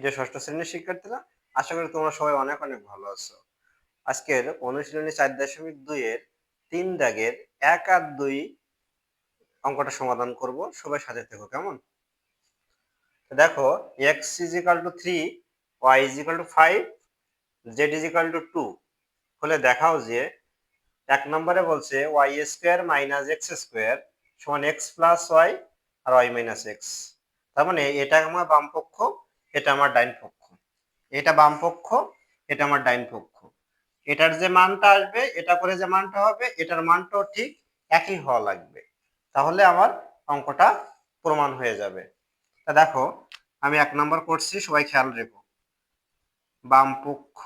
প্রিয় ষষ্ঠ শ্রেণির শিক্ষার্থীরা, আশা করি তোমরা সবাই অনেক অনেক ভালো আছো। আজকের অনুশীলনী চার দশমিক দুই এর তিন দাগের এক আর দুই অঙ্কটা সমাধান করব। সবাই সাথে থেকো, কেমন? দেখো x is equal to three y is equal to five z is equal to two হলে দেখাও যে এক নম্বরে বলছে y square minus x square সমান এক্স প্লাস ওয়াই আর ওয়াই মাইনাস এক্স তার মানে এটা আমার বাম পক্ষ এটা আমার ডাইন পক্ষ। এটা বাম পক্ষ, এটা আমার ডাইন পক্ষ। এটার যে মানটা আসবে, এটা করে যে মানটা হবে, এটার মানটাও ঠিক একই হওয়া লাগবে। তাহলে আমার অঙ্কটা প্রমাণ হয়ে যাবে। তা দেখো, আমি এক নম্বর করছি, সবাই খেয়াল রেখো। বাম পক্ষ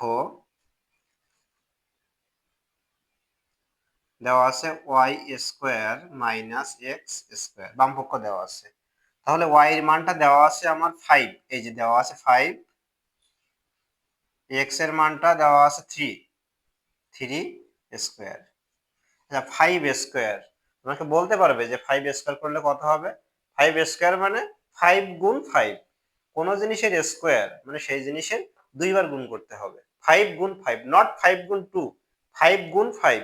দেওয়া আছে y square minus x square বাম পক্ষ দেওয়া আছে। তাহলে ওয়াই এর মানটা দেওয়া আছে আমার ফাইভ এই যে দেওয়া আছে ফাইভ এক্সের মানটা দেওয়া আছে থ্রি থ্রি স্কোয়ার আচ্ছা ফাইভ স্কোয়ার তোমাকে বলতে পারবে যে ফাইভ স্কোয়ার করলে কত হবে? ফাইভ স্কোয়ার মানে ফাইভ গুণ ফাইভ কোনো জিনিসের স্কোয়ার মানে সেই জিনিসের দুইবার গুণ করতে হবে। ফাইভ গুণ ফাইভ নট ফাইভ গুণ টু ফাইভ গুণ ফাইভ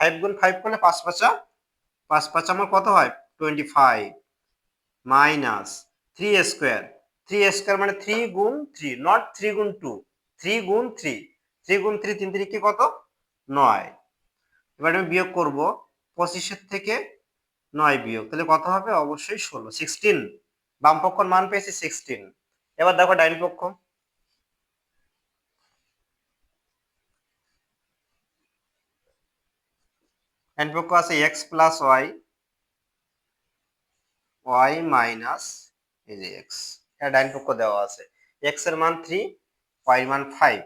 ফাইভ গুণ ফাইভ করলে পাঁচ পাঁচা, পাঁচ পাঁচ আমার কত হয়? Twenty five minus three square three square মানে থ্রি গুণ থ্রি নট থ্রি গুণ টু থ্রি গুণ থ্রি থ্রি গুণ থ্রি তিন কি কত? নয়। এবার আমি বিয়োগ করব পঁচিশের থেকে নয় বিয়োগ। তাহলে কত হবে? অবশ্যই ষোলো। সিক্সটিন বাম পক্ষর মান পেয়েছি সিক্সটিন এবার দেখো ডাইন পক্ষ। ডাইন পক্ষ আছে x plus y y minus এই যে এক্স এটা ডাইন পক্ষ দেওয়া আছে। এক্সের মান থ্রি ওয়াই মান ফাইভ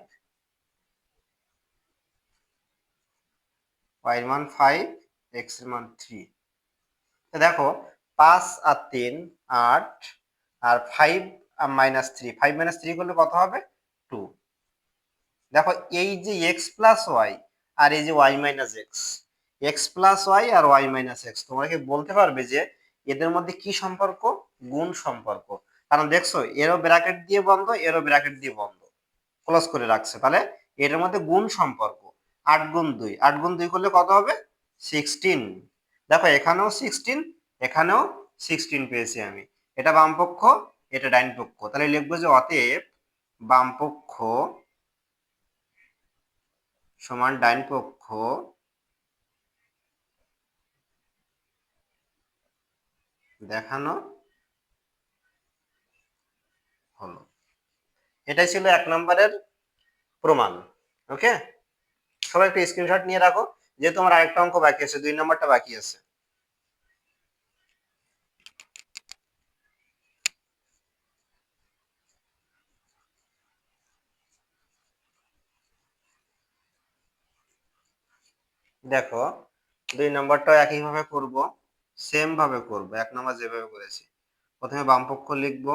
ওয়াই মান ফাইভ এক্সের মান থ্রি দেখো, পাঁচ আর তিন, আট, আর ফাইভ আর minus three five minus three করলে কত হবে? টু দেখো, এই যে এক্স প্লাস ওয়াই আর এই যে y minus x x plus y আর ওয়াই মাইনাস এক্স তোমরা কি বলতে পারবে যে এদের মধ্যে কি সম্পর্ক? গুণ সম্পর্ক। কারণ দেখছ, এরও ব্র্যাকেট দিয়ে বন্ধ, এরও ব্র্যাকেট দিয়ে বন্ধ। ক্লোজ করে রাখছে। তাহলে এটার মধ্যে গুণ সম্পর্ক। আট গুণ দুই। আট গুণ দুই করলে কত হবে? সিক্সটিন দেখো, এখানেও সিক্সটিন এখানেও সিক্সটিন পেয়েছি আমি। এটা বাম পক্ষ এটা ডাইন পক্ষ তাহলে লিখব যে অতএব বামপক্ষ সমান ডাইন পক্ষ দেখানো হলো। এটাই ছিল এক নম্বরের প্রমাণ ওকে সবাই একটা স্ক্রিনশট নিয়ে রাখো যে তোমার আরেকটা অঙ্ক বাকি আছে, দুই নম্বরটা বাকি আছে। দেখো, দুই নম্বরটা একইভাবে করব। সেম ভাবে করব, এক নম্বর যেভাবে করেছি। প্রথমে বাম পক্ষ লিখব।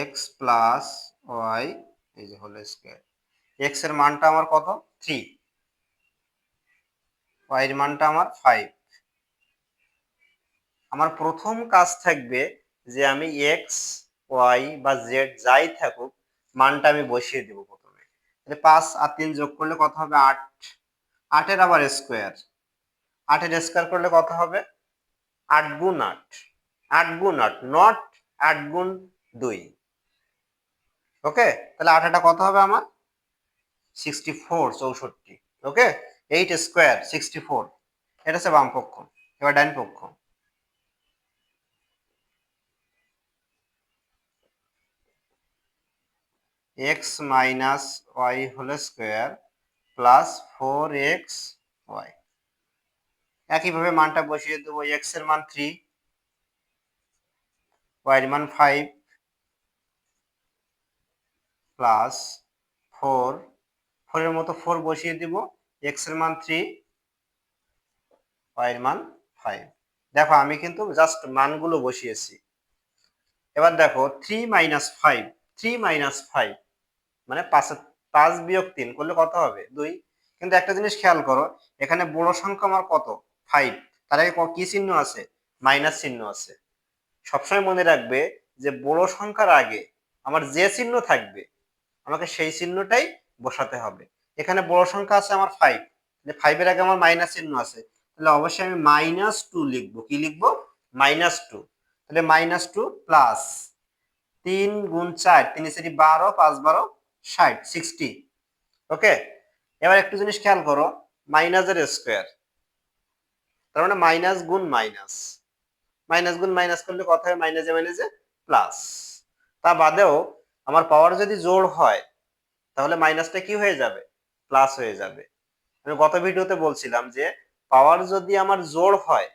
এক্স প্লাস ওয়াই এই যে হোল স্কোয়ার এক্সের মানটা আমার কত? থ্রি ওয়াই এর মানটা আমার ফাইভ আমার প্রথম কাজ থাকবে যে আমি এক্স ওয়াই বা জেড যাই থাকুক, মানটা আমি বসিয়ে দেবো প্রথমে। পাঁচ আর তিন যোগ করলে কত হবে? আট। আটের আবার স্কোয়ার আটের স্কোয়ার করলে কত হবে? আট গুণ আট। আট গুণ আট নট আট গুণ দুই। ওকে তাহলে আঠাটা কত হবে আমার? সিক্সটি ফোর চৌষট্টি। Okay eight square sixty four এটা হচ্ছে বাম পক্ষ। এবার ডাইন পক্ষ। X minus y whole square plus four x y একইভাবে মানটা বসিয়ে দেবো এক্সের মান থ্রি ওয়াই এর মান ফাইভ প্লাস ফোর ফোরের মতো ফোর বসিয়ে দিব এক্সের মান থ্রি ওয়াই এর মান ফাইভ দেখো, আমি কিন্তু জাস্ট মানগুলো বসিয়েছি। এবার দেখো three minus five three minus five মানে পাঁচ পাঁচ বিয়োগ তিন করলে কত হবে? দুই। কিন্তু একটা জিনিস খেয়াল করো, এখানে বড় সংখ্যা আমার কত? ফাইভ তার আগে কি চিহ্ন আছে? মাইনাস চিহ্ন আছে। সবসময় মনে রাখবে যে বড় সংখ্যার আগে আমার যে চিহ্ন থাকবে, আমাকে সেই চিহ্নটাই বসাতে হবে। এখানে বড় সংখ্যা আছে আমার ফাইভ ফাইভের আগে আমার মাইনাস চিহ্ন আছে। তাহলে অবশ্যই আমি মাইনাস টু লিখব। কি লিখব? মাইনাস টু তাহলে মাইনাস টু প্লাস তিন গুণ চার, তিন চারি বারো, পাঁচ বারো ষাট সিক্সটি ওকে এবার একটু জিনিস খেয়াল করো মাইনাসের স্কোয়ার তার মানে মাইনাস গুণ মাইনাস মাইনাস গুণ মাইনাস করলে কত হয়? মাইনাসে মাইনাসে প্লাস তা বাদেও আমার পাওয়ার যদি জোড় হয়, তাহলে মাইনাসটা কি হয়ে যাবে? প্লাস হয়ে যাবে। আমি গত ভিডিওতে বলছিলাম যে পাওয়ার যদি আমার জোড় হয়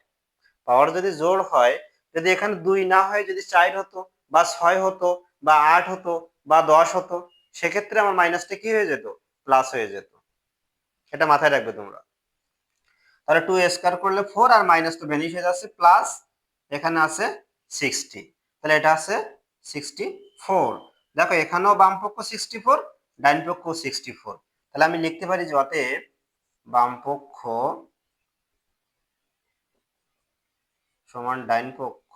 পাওয়ার যদি জোড় হয়, যদি এখানে দুই না হয়, যদি চার হতো, বা ছয় হতো, বা আট হতো, বা দশ হতো সেক্ষেত্রে আমার মাইনাসটা কি হয়ে যেত? প্লাস হয়ে যেত। এটা মাথায় রাখবে তোমরা। তাহলে টু স্কোয়ার করলে ফোর আর মাইনাস টু বেনিফ হয়ে যাচ্ছে প্লাস এখানে আছে সিক্সটি তাহলে এটা আছে সিক্সটি ফোর দেখো, এখানেও বাম পক্ষ সিক্সটি ফোর ডাইন পক্ষ সিক্সটি ফোর তাহলে আমি লিখতে পারি যে অতএব বাম পক্ষ সমান ডাইন পক্ষ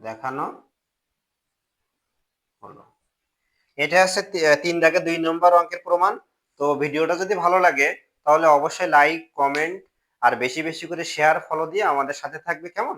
দেখানো হলো এটা হচ্ছে তিন দাগে দুই নম্বর অঙ্কের প্রমাণ। তো ভিডিওটা যদি ভালো লাগে, তাহলে অবশ্যই লাইক কমেন্ট আর বেশি বেশি করে শেয়ার ফলো দিয়ে আমাদের সাথে থাকবে, কেমন?